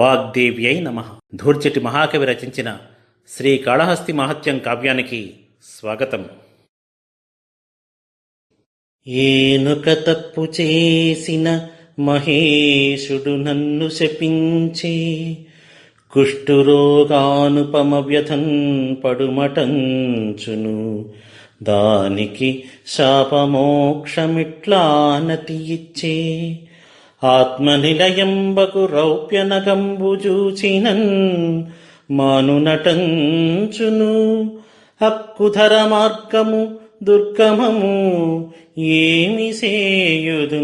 వాగ్దేవ్యై నమ. ధూర్చటి మహాకవి రచించిన శ్రీ కాళహస్తి మహత్యం కావ్యానికి స్వాగతం. ఏనుక తప్పు చేసిన మహేషుడు నన్ను శపించే కుష్ఠురోగానుపమ వ్యథన్ పడుమటంచును. దానికి శాపమోక్షమిట్లా నతి ఇచ్చే ఆత్మనిలయంబకు రౌప్యనగంబు చూచినన్ మానునటంచును. హక్కుధర మార్గము దుర్గమము ఏమి సేయుదు?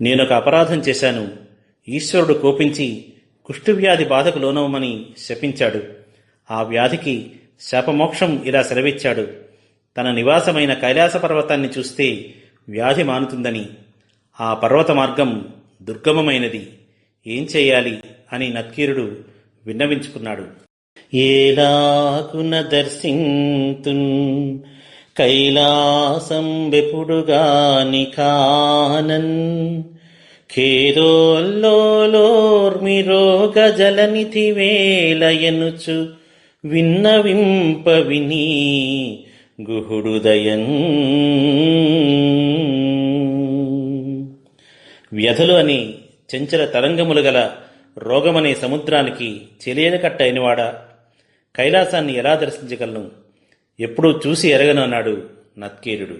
నేనొక అపరాధం చేశాను. ఈశ్వరుడు కోపించి కుష్ఠువ్యాధి బాధకు లోనవమని శపించాడు. ఆ వ్యాధికి శాపమోక్షం ఇలా సెలవిచ్చాడు. తన నివాసమైన కైలాస పర్వతాన్ని చూస్తే వ్యాధి మానుతుందని. ఆ పర్వత మార్గం దుర్గమమైనది. ఏం చేయాలి అని నత్కీరుడు విన్నవించుకున్నాడు. ఏలాకున దర్శింతున్ కైలాసం వెపుడుగాని కానన్ ఖేదోల్లోర్మిరోగ జలనిధి వేలయనుచు విన్నవింప విని గుహుడుదయన్. వ్యధలు అని చెంచల తరంగములు గల రోగమనే సముద్రానికి చెలియని కట్ట అయినవాడా కైలాసాన్ని ఎలా దర్శించగలను? ఎప్పుడూ చూసి ఎరగను అన్నాడు నత్కీరుడు.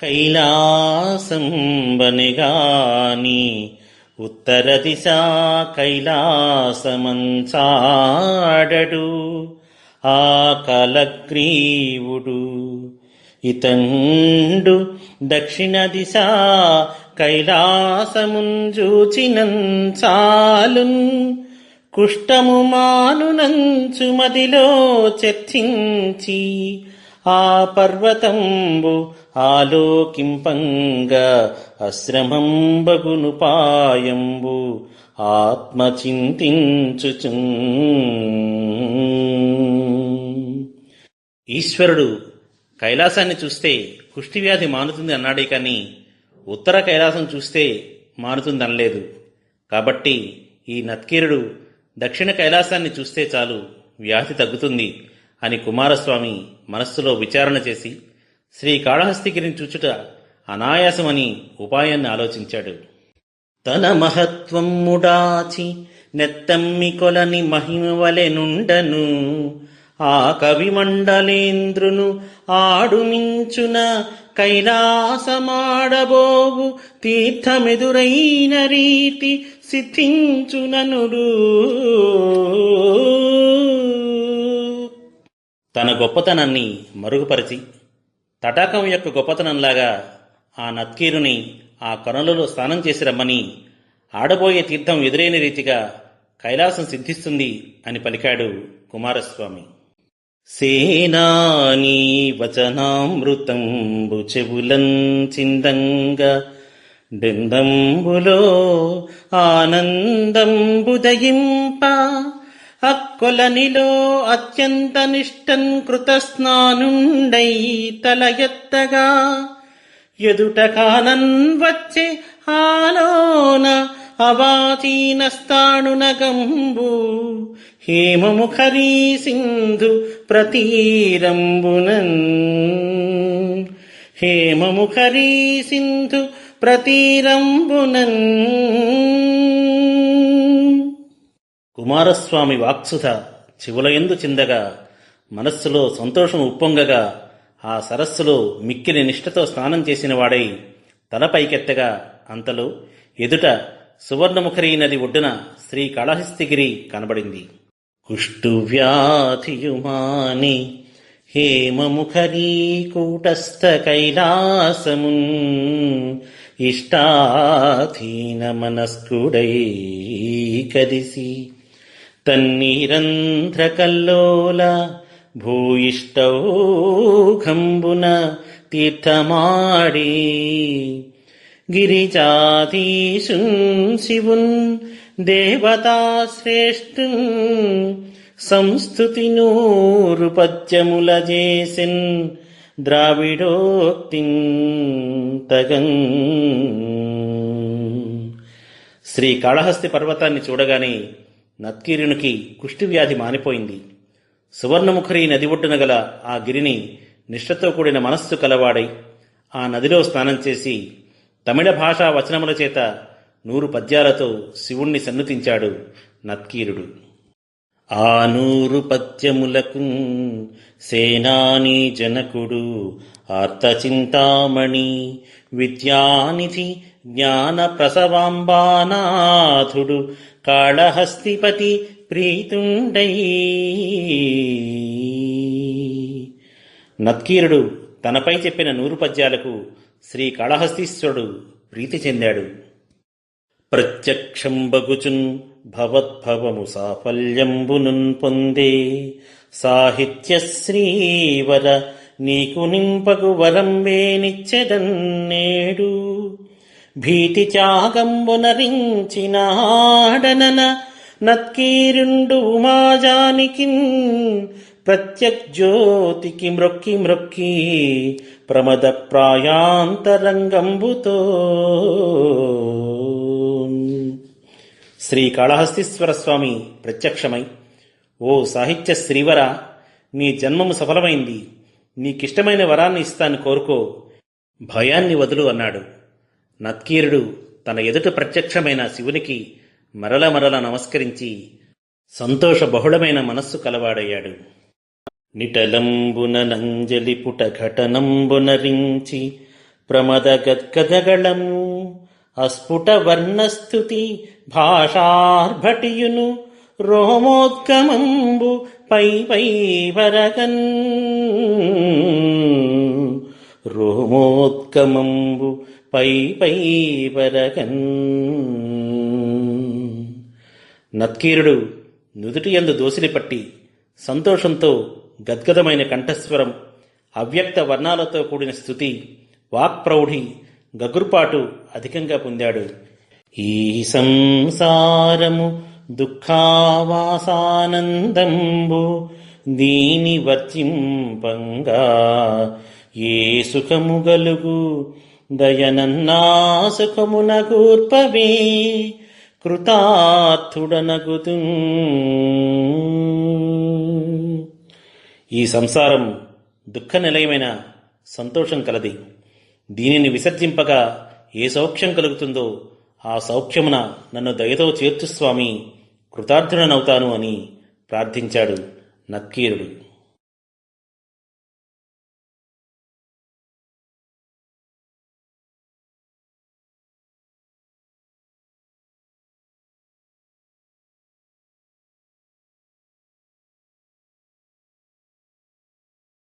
కైలాసం బనిగాని ఉత్తర దిశ కైలాసమంచాడడు. ఆ కలగ్రీవుడు ఇతండు దక్షిణ దిశ కైలాసముంజూచినం చాలున్. కుష్టము మానునంచు మదిలో చర్చించి ఆ పర్వతంబు ఆలోకింపంగా అశ్రమంబగునుపాయంబు ఆత్మచింతించుచు ఈశ్వరుడు కైలాసాన్ని చూస్తే కుష్టివ్యాధి మానుతుంది అన్నాడే కానీ ఉత్తర కైలాసం చూస్తే మానుతుంది అనలేదు కాబట్టి ఈ నత్కీరుడు దక్షిణ కైలాసాన్ని చూస్తే చాలు వ్యాధి తగ్గుతుంది. అని కుమారస్వామి మనస్సులో విచారణ చేసి శ్రీ కాళహస్తిగిరిని చూచుట అనాయాసమని ఉపాయాన్ని ఆలోచించాడు. తన మహత్వం ముడాచి నెత్తమ్మి కొలని మహిమవలెనుండను ఆ కవి మండలేంద్రును ఆడుమించున కైలాసమాడబోవు తీర్థమెదురైన రీతి సిద్ధించుననుడు. తన గొప్పతనాన్ని మరుగుపరిచి తటాకం యొక్క గొప్పతనంలాగా ఆ నత్కీరుని ఆ కొనలలో స్నానం చేసి రమ్మని ఆడబోయే తీర్థం ఎదురైన రీతిగా కైలాసం సిద్ధిస్తుంది అని పలికాడు కుమారస్వామి. సేనాని వచనామృతంబు చెవులం చిందంగా బృందంబులో ఆనందంబుదయింప అక్కొలనిలో అత్యంత నిష్టన్ కృతస్నానుండై తల ఎత్తగా ఎదుట కానన్ వచ్చే ఆలోన అవాచీనస్తాణునగంబు. హేమముఖరీ సింధు ప్రతీరంబునన్. హేమముఖరీ సింధు ప్రతీరంబునన్. కుమారస్వామి వాక్సుధ చెవులయందు చిందగా మనస్సులో సంతోషం ఉప్పొంగగా ఆ సరస్సులో మిక్కిలి నిష్ఠతో స్నానం చేసిన వాడై తల పైకెత్తగా అంతలో ఎదుట సువర్ణముఖరీ నది ఒడ్డున శ్రీ కాళహస్తిగిరి కనబడింది. కుష్టువ్యాధియుమాని హేమముఖరీ కూటస్థ కైలాసమున్ ఇష్టాధీన మనస్కుడై కదిసి తన్నీరంధ్రకల్లోల భూయిష్టౌఘంబున తీర్థమాడి గిరిజాధీశున్ శివున్ దేవతాశ్రేష్ఠున్ సంస్థుతి నూరు పద్యముల చేసిన్ ద్రావిడోక్తిన్ తగన్ శ్రీ కాళహస్తి పర్వతాన్ని చూడగానే నత్కీరునికి కుష్టివ్యాధి మానిపోయింది. సువర్ణముఖరి నది ఒడ్డున గల ఆ గిరిని నిష్ఠతో కూడిన మనస్సు కలవాడై ఆ నదిలో స్నానం చేసి తమిళ భాషా వచనముల చేత నూరు పద్యాలతో శివుణ్ణి సన్నుతించాడు నత్కీరుడు. ఆ నూరు పద్యములకు సేనాని జనకుడు ఆర్తచింతామణి విద్యానిధి జ్ఞాన ప్రసవాంబానాథుడు కాళహస్తిపతి ప్రీతుండై నత్కీరుడు తనపై చెప్పిన నూరు పద్యాలకు శ్రీ కాళహస్తీశ్వరుడు ప్రీతి చెందాడు. ప్రత్యక్షం బగుచున్ భవద్భవము సాఫల్యంబునున్ పొందే సాహిత్య శ్రీవర నీకు నింపగు వరం నిచ్చెదన్నేడు భీతి త్యాగంబునరించినాడనన నత్కీరుండు ఉమాజానికి ప్రత్యగ్జ్యోతికి మ్రొక్కి మ్రొక్కి ప్రమద ప్రాయాంతరంగంబుతో శ్రీ కాళహస్తీశ్వర స్వామి ప్రత్యక్షమై ఓ సాహిత్య శ్రీవర నీ జన్మము సఫలమైంది. నీకిష్టమైన వరాన్ని ఇస్తాను కోరుకో. భయాన్ని వదులు అన్నాడు. నత్కీరుడు తన ఎదుట ప్రత్యక్షమైన శివునికి మరల మరల నమస్కరించి సంతోష బహుళమైన మనస్సు కలవాడయ్యాడు. నిటలంబున నంజలి పుట ఘటనంబునరించి ప్రమద గద్గదగళము అస్ఫుట వర్ణస్థుతి భాషార్భటియును రోమోద్గమంబు పై పై వరగన్. రోమోద్గమంబు పై పై పరకన్. నత్కీరుడు నుదుటి ఎందు దోసిలి పట్టి సంతోషంతో గద్గదమైన కంఠస్వరం అవ్యక్త వర్ణాలతో కూడిన స్థుతి వాక్ప్రౌఢి గగుర్పాటు అధికంగా పొందాడు. ఈ సంసారము దుఃఖావాసానందంబు దీని వర్తింపంగా ఏ సుఖము గలుగు దయనన్నా సుఖమున కూర్పవే కృతార్థుడనగుతూ ఈ సంసారం దుఃఖ నిలయమైన సంతోషం కలది. దీనిని విసర్జింపగా ఏ సౌఖ్యం కలుగుతుందో ఆ సౌఖ్యమున నన్ను దయతో చేర్చు స్వామి కృతార్థుడనవుతాను అని ప్రార్థించాడు నక్కీరుడు.